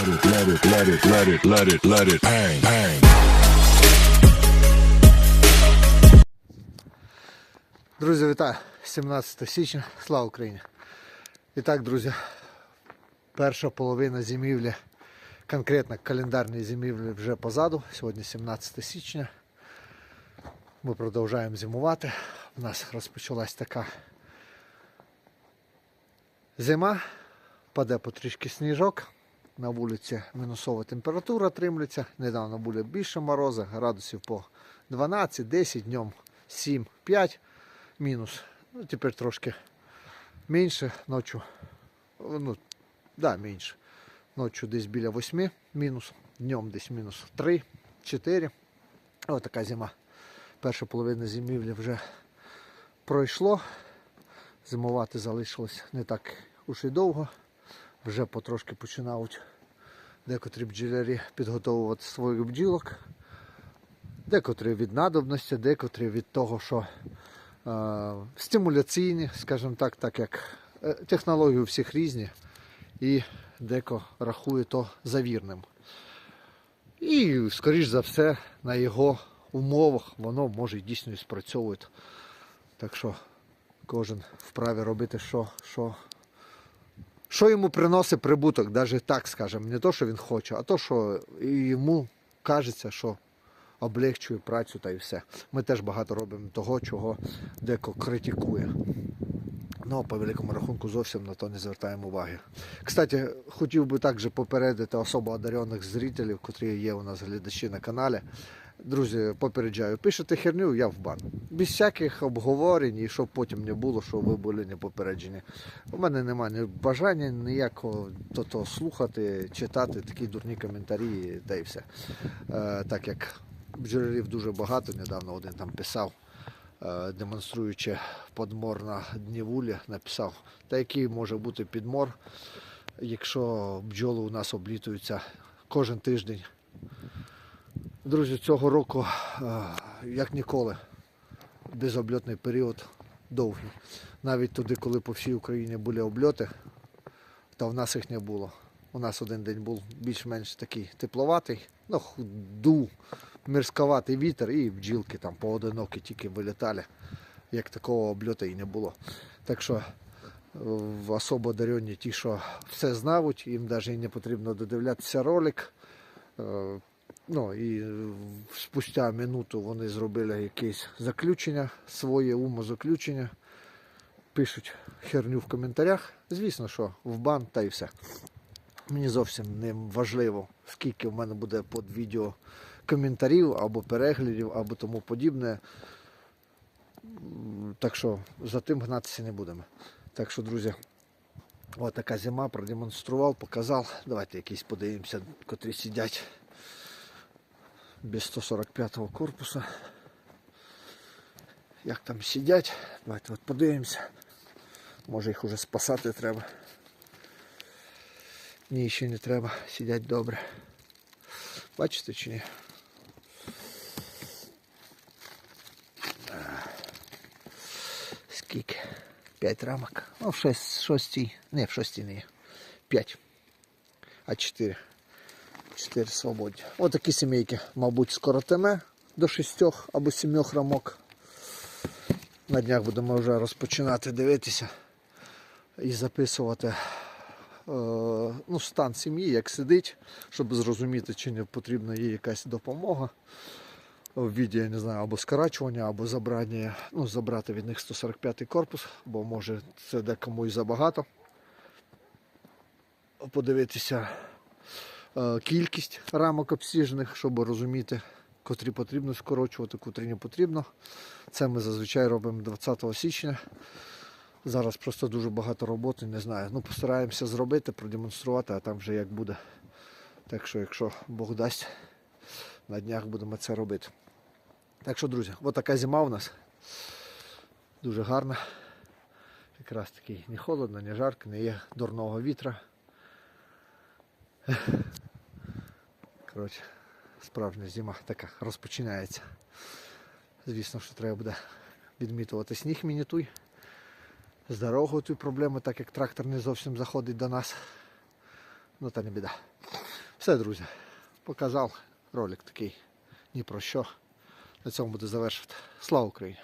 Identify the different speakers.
Speaker 1: Let it, let it, let it, let it, let it, bang, bang.
Speaker 2: Друзі, вітаю! 17 січня, слава Україні! І так, друзі, перша половина зимівлі, конкретно календарної зимівлі вже позаду. Сьогодні 17 січня. Ми продовжуємо зимувати. У нас розпочалась така зима, паде потрішки сніжок. На вулиці мінусова температура тримлюється. Недавно були більше морози, градусів по 12, 10, днем 7, 5 мінус. Ну, тепер трошки менше ночі. Ну, да, менше. Ночі десь біля 8 мінус, днем десь мінус 3, 4. Ось така зима. Перша половина зимівлі вже пройшло. Зимувати залишилось не так уж і довго. Вже потрошки починають декотрі бджолярі підготовувати своїх бджілок. Декотрі від надобності, декотрі від того, що е, стимуляційні, скажімо так, так як е, технології у всіх різні, і деко рахує то завірним. І, скоріш за все, на його умовах воно може і дійсно і спрацьовувати. Так що кожен вправі робити, що, що, що йому приносить прибуток, навіть так скажемо, не то, що він хоче, а то, що йому кажеться, що облегчує працю та й все. Ми теж багато робимо того, чого деко критикує. Ну, по великому рахунку зовсім на то не звертаємо уваги. Кстати, хотів би також попередити особо одарених зрителів, котрі є у нас глядачі на каналі. Друзі, попереджаю, пишете херню, я в бан. Без всяких обговорень і щоб потім не було, що ви були не попереджені. У мене немає ні бажання ніякого то, слухати, читати такі дурні коментарі, та й все. Е, так як бджолярів дуже багато, недавно один там писав, е, демонструючи подмор на днівулі, написав, та який може бути підмор, якщо бджоли у нас облітуються кожен тиждень. Друзі, цього року, е, як ніколи, безобльотний період довгий. Навіть туди, коли по всій Україні були обльоти, то в нас їх не було. У нас один день був більш-менш такий тепловатий, ну, дув, мірськоватий вітер і бджілки там поодинокі тільки вилітали. Як такого обльота і не було. Так що е, особо одарені ті, що все знають, їм навіть не потрібно додивлятися ролик. Ну і е, спустя минуту вони зробили якесь заключення, своє умозаключення. Пишуть херню в коментарях. Звісно, що в бан та й все. Мені зовсім не важливо, скільки в мене буде під відео коментарів або переглядів, або тому подібне. Так що за тим гнатися не будемо. Так що, друзі, ось така зима продемонстрував, показав. Давайте якісь подивимося, котрі сидять без 145-го корпуса. Як там сидять, давайте от подивимося. Може їх уже спасати треба. Ні, ще не треба, сидять добре. Бачите чи ні? А. Скільки? П'ять рамок. Ну, в шесть, шостій. Не, в шостій не є. П'ять. А чотири. Чотири свободні. Ось такі сімейки, мабуть, скоротиме до шістьох або сімьох рамок. На днях будемо вже розпочинати дивитися і записувати е, ну, стан сім'ї, як сидить, щоб зрозуміти, чи не потрібна їй якась допомога в віді, я не знаю, або скорачування, або забрання, ну, забрати від них 145-й корпус, бо може це декому і забагато. Подивитися кількість рамок обсіжених, щоб розуміти, котрі потрібно скорочувати, котрі не потрібно. Це ми зазвичай робимо 20 січня. Зараз просто дуже багато роботи, не знаю. Ну, постараємося зробити, продемонструвати, а там вже як буде. Так що, якщо Бог дасть, на днях будемо це робити. Так що, друзі, от така зима у нас. Дуже гарна. Якраз таки не холодно, не жарко, не є дурного вітра. Коротше, справжня зима така розпочинається. Звісно, що треба буде відмітувати сніг мінітуй. З дорогою тут проблеми, так як трактор не зовсім заходить до нас. Ну та не біда. Все, друзі, показав ролик такий ні про що. На цьому буду завершувати. Слава Україні!